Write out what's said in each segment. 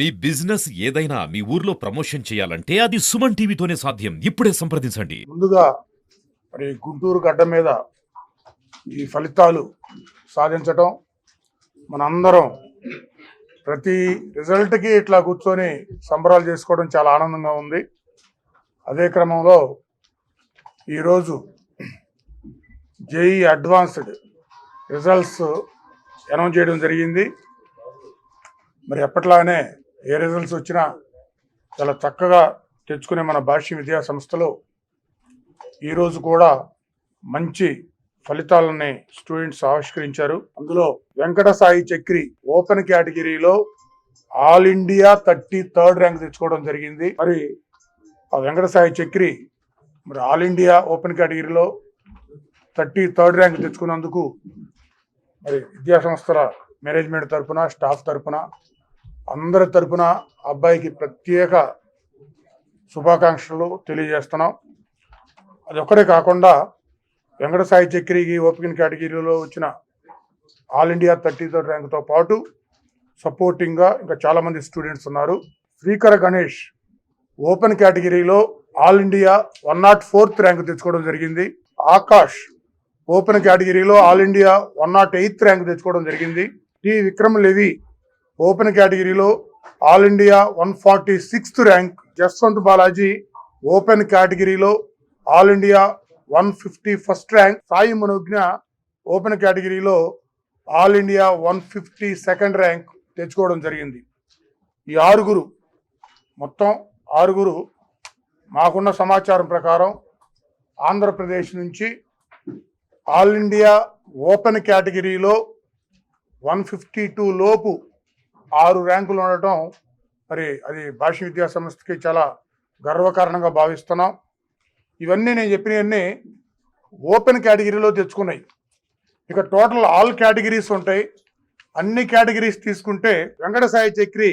మీ business ఏదైనా మీ ఊర్లో ప్రమోషన్ చేయాలంటే అది సుమన్ టీవీతోనే సాధ్యం. ఇప్పుడే సంప్రదించండి. ముందుగా మరి గుంటూరు గడ్డ మీద ఈ ఫలితాలు సాధించటం మనందరం ప్రతి రిజల్ట్కి ఇట్లా కూర్చొని సంబరాలు చేసుకోవడం చాలా ఆనందంగా ఉంది. అదే క్రమంలో ఈరోజు జేఈ అడ్వాన్స్డ్ రిజల్ట్స్ అనౌన్స్ చేయడం జరిగింది. మరి ఎప్పట్లానే ఏ రిజల్ట్స్ వచ్చినా చాలా చక్కగా తెచ్చుకునే మన భాష్య విద్యా సంస్థలో ఈరోజు కూడా మంచి ఫలితాలని స్టూడెంట్స్ ఆవిష్కరించారు. అందులో వెంకట సాయి చక్రి ఓపెన్ కేటగిరీలో all India thirty third rank తెచ్చుకోవడం జరిగింది. మరి ఆ వెంకట సాయి చక్రి మరి ఆల్ ఇండియా ఓపెన్ కేటగిరీలో థర్టీ థర్డ్ ర్యాంక్ తెచ్చుకున్నందుకు మరి విద్యా సంస్థల మేనేజ్మెంట్ తరపున స్టాఫ్ తరపున అందరి తరపున అబ్బాయికి ప్రత్యేక శుభాకాంక్షలు తెలియజేస్తున్నాం. అది ఒక్కడే కాకుండా వెంకట సాయి చక్రికి ఓపెన్ కేటగిరీలో వచ్చిన ఆల్ ఇండియా థర్టీ థర్డ్ ర్యాంక్తో పాటు సపోర్టింగ్గా ఇంకా చాలామంది స్టూడెంట్స్ ఉన్నారు. శ్రీకర గణేష్ ఓపెన్ కేటగిరీలో all India one naught fourth rank తెచ్చుకోవడం జరిగింది. ఆకాష్ ఓపెన్ కేటగిరీలో all India one naught eighth rank తెచ్చుకోవడం జరిగింది. టి విక్రమ్ లెవి ఓపెన్ కేటగిరీలో all India one forty sixth rank Jaswanth Balaji open కేటగిరీలో all India one fifty first rank Sai Manogna open కేటగిరీలో all India one fifty second rank తెచ్చుకోవడం జరిగింది. ఈ ఆరుగురు మొత్తం ఆరుగురు మాకున్న సమాచారం ప్రకారం ఆంధ్రప్రదేశ్ నుంచి ఆల్ ఇండియా ఓపెన్ కేటగిరీలో వన్ ఫిఫ్టీ టూ లోపు ఆరు ర్యాంకులు ఉండటం మరి అది భాష విద్యా సంస్థకి చాలా గర్వకారణంగా భావిస్తున్నాం. ఇవన్నీ నేను చెప్పినవన్నీ ఓపెన్ కేటగిరీలో తెచ్చుకున్నాయి. ఇక టోటల్ ఆల్ కేటగిరీస్ ఉంటాయి. అన్ని కేటగిరీస్ తీసుకుంటే Venkatasai Chakri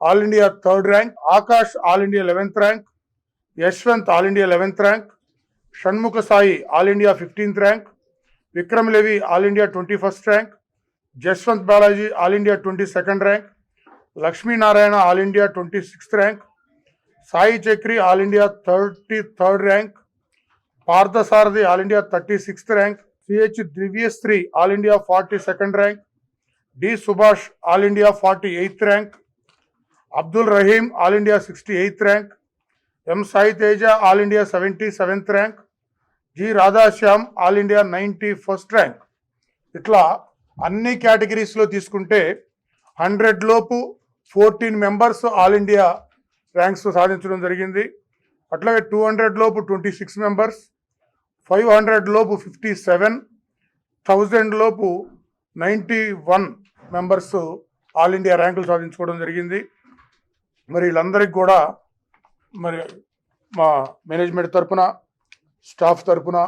all India third rank Akash all India eleventh rank Yashwanth all India eleventh rank Shanmukha Sai all India fifteenth rank Vikram Levi all India twenty first rank Jaswanth Balaji all India twenty second rank. Lakshminarayana all India twenty sixth rank. Sai Chakri all India thirty third rank. Parthasarathi all India thirty sixth rank. C H Divyasri all India forty second rank. D Subhash all India forty eighth rank. Abdul Rahim all India sixty eighth rank. M Sai Teja all India seventy seventh rank. G Radhashyam all India ninety first rank. ఇట్లా అన్ని కేటగిరీస్లో తీసుకుంటే hundred లోపు fourteen members all India ranks సాధించడం జరిగింది. అట్లాగే two hundred లోపు twenty six members five hundred లోపు ఫిఫ్టీ సెవెన్ థౌజండ్ లోపు ninety one members all India ర్యాంకులు సాధించుకోవడం జరిగింది. మరి వీళ్ళందరికీ కూడా మరి మా మేనేజ్మెంట్ తరపున స్టాఫ్ తరపున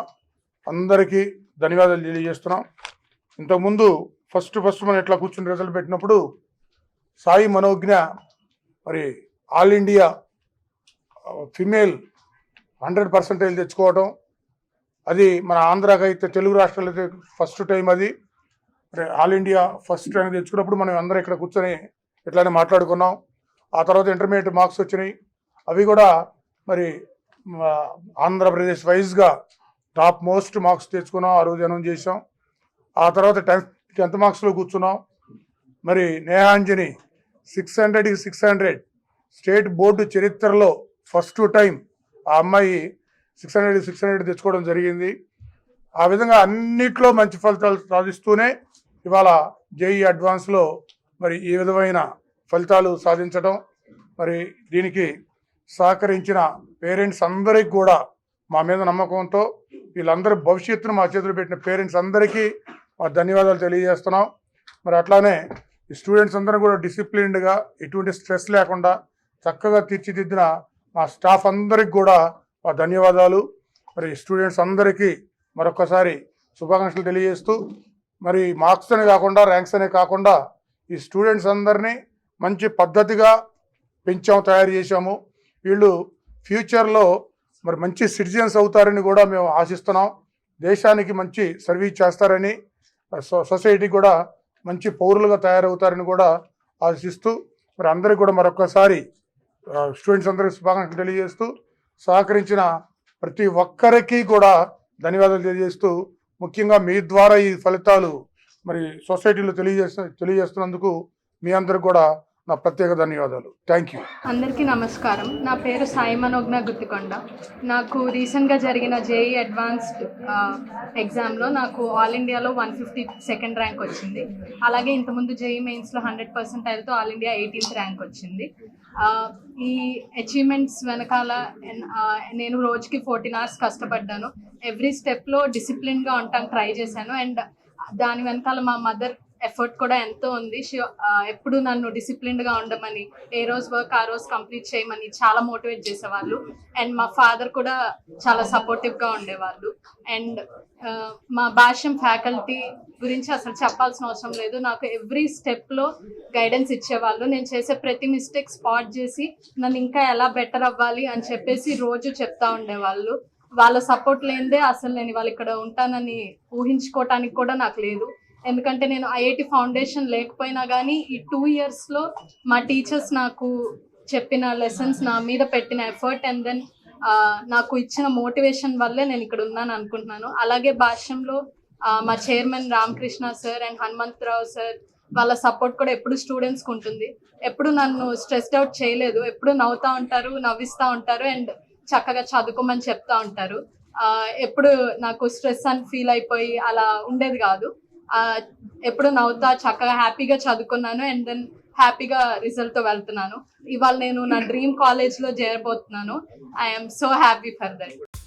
అందరికీ ధన్యవాదాలు తెలియజేస్తున్నాం. ఇంతకుముందు ఫస్ట్ ఫస్ట్ మనం ఇట్లా కూర్చుని రిజల్ట్ పెట్టినప్పుడు సాయి మనోజ్ఞ మరి all India female hundred percentage తెచ్చుకోవడం అది మన ఆంధ్రాకైతే తెలుగు రాష్ట్రాలైతే ఫస్ట్ టైం అది. మరి ఆల్ ఇండియా ఫస్ట్ ర్యాంక్ తెచ్చుకున్నప్పుడు మనం అందరం ఇక్కడ కూర్చొని ఇట్లానే మాట్లాడుకున్నాం. ఆ తర్వాత ఇంటర్మీడియట్ మార్క్స్ వచ్చినాయి. అవి కూడా మరి ఆంధ్రప్రదేశ్ వైజ్గా టాప్ మోస్ట్ మార్క్స్ తెచ్చుకున్నాం. ఆ రోజు అనౌన్స్ చేసాం ఆ తర్వాత టెన్త్ టెన్త్ మార్క్స్లో కూర్చున్నాం. మరి నేహాంజని సిక్స్ హండ్రెడ్కి సిక్స్ హండ్రెడ్. స్టేట్ బోర్డు చరిత్రలో ఫస్ట్ టైం ఆ అమ్మాయి సిక్స్ హండ్రెడ్ సిక్స్ హండ్రెడ్ తెచ్చుకోవడం జరిగింది. ఆ విధంగా అన్నిట్లో మంచి ఫలితాలు సాధిస్తూనే ఇవాళ జేఈ అడ్వాన్స్లో మరి ఈ విధమైన ఫలితాలు సాధించడం మరి దీనికి సహకరించిన పేరెంట్స్ అందరికీ కూడా మా మీద నమ్మకంతో వీళ్ళందరి భవిష్యత్తును మా చేతులు పెట్టిన పేరెంట్స్ అందరికీ మా ధన్యవాదాలు తెలియజేస్తున్నాం. మరి అట్లానే ఈ స్టూడెంట్స్ అందరూ కూడా డిసిప్లిన్డ్గా ఎటువంటి స్ట్రెస్ లేకుండా చక్కగా తీర్చిదిద్దిన మా స్టాఫ్ అందరికి కూడా మా ధన్యవాదాలు. మరి స్టూడెంట్స్ అందరికీ మరొకసారి శుభాకాంక్షలు తెలియజేస్తూ మరి మార్క్స్ అనే కాకుండా ర్యాంక్స్ అనే కాకుండా ఈ స్టూడెంట్స్ అందరినీ మంచి పద్ధతిగా పెంచాము తయారు చేశాము. వీళ్ళు ఫ్యూచర్లో మరి మంచి సిటిజన్స్ అవుతారని కూడా మేము ఆశిస్తున్నాం. దేశానికి మంచి సర్వీస్ చేస్తారని సొ- సొసైటీకి కూడా మంచి పౌరులుగా తయారవుతారని కూడా ఆశిస్తూ మరి అందరికీ కూడా మరొకసారి స్టూడెంట్స్ అందరికీ శుభాకాంక్షలు తెలియజేస్తూ సహకరించిన ప్రతి ఒక్కరికి కూడా ధన్యవాదాలు తెలియజేస్తూ ముఖ్యంగా మీ ద్వారా ఈ ఫలితాలు మరి సొసైటీలో తెలియజేస్తు తెలియజేస్తున్నందుకు మీ అందరికి కూడా నా ప్రత్యేక ధన్యవాదాలు. థ్యాంక్ యూ అందరికీ నమస్కారం. నా పేరు సాయి మనోజ్ఞ గుత్తికొండ. నాకు రీసెంట్గా జరిగిన జేఈ అడ్వాన్స్డ్ ఎగ్జామ్లో నాకు ఆల్ ఇండియాలో వన్ ఫిఫ్టీ సెకండ్ ర్యాంక్ వచ్చింది. అలాగే ఇంతకుముందు జేఈ మెయిన్స్లో హండ్రెడ్ పర్సెంటైల్తో ఆల్ ఇండియా ఎయిటీన్త్ ర్యాంక్ వచ్చింది. ఈ అచీవ్మెంట్స్ వెనకాల నేను రోజుకి ఫోర్టీన్ అవర్స్ కష్టపడ్డాను. ఎవ్రీ స్టెప్లో డిసిప్లిన్గా ఉంటాను ట్రై చేశాను. అండ్ దాని వెనకాల మా మదర్ ఎఫర్ట్ కూడా ఎంతో ఉంది. She- ఎప్పుడు నన్ను డిసిప్లిన్డ్గా ఉండమని ఏ రోజు వర్క్ ఆ రోజు కంప్లీట్ చేయమని చాలా మోటివేట్ చేసేవాళ్ళు. అండ్ మా ఫాదర్ కూడా చాలా సపోర్టివ్గా ఉండేవాళ్ళు. అండ్ మా భాష్యం ఫ్యాకల్టీ గురించి అసలు చెప్పాల్సిన అవసరం లేదు. నాకు ఎవ్రీ స్టెప్లో గైడెన్స్ ఇచ్చేవాళ్ళు. నేను చేసే ప్రతి మిస్టేక్ స్పాట్ చేసి నన్ను ఇంకా ఎలా బెటర్ అవ్వాలి అని చెప్పేసి రోజు చెప్తా ఉండేవాళ్ళు. వాళ్ళ సపోర్ట్ లేనిదే అసలు నేను వాళ్ళు ఇక్కడ ఉంటానని ఊహించుకోవటానికి కూడా నాకు లేదు. ఎందుకంటే నేను ఐఐటి ఫౌండేషన్ లేకపోయినా కానీ ఈ టూ ఇయర్స్లో మా టీచర్స్ నాకు చెప్పిన లెసన్స్ నా మీద పెట్టిన ఎఫర్ట్ అండ్ దెన్ నాకు ఇచ్చిన మోటివేషన్ వల్లే నేను ఇక్కడ ఉన్నాను అనుకుంటున్నాను. అలాగే భాష్యంలో మా chairman Ramakrishna sir and Hanumantharao sir వాళ్ళ సపోర్ట్ కూడా ఎప్పుడు స్టూడెంట్స్కి ఉంటుంది. ఎప్పుడు నన్ను స్ట్రెస్డ్ అవుట్ చేయలేదు. ఎప్పుడు నవ్వుతూ ఉంటారు నవ్విస్తూ ఉంటారు అండ్ చక్కగా చదువుకోమని చెప్తా ఉంటారు. ఎప్పుడు నాకు స్ట్రెస్ అని ఫీల్ అయిపోయి అలా ఉండేది కాదు. ఎప్పుడు నవ్వుతా చక్కగా హ్యాపీగా చదువుకున్నాను అండ్ దెన్ హ్యాపీగా రిజల్ట్తో వెళ్తున్నాను. ఇవాళ నేను నా డ్రీమ్ కాలేజ్లో చేరబోతున్నాను. I'm so happy for that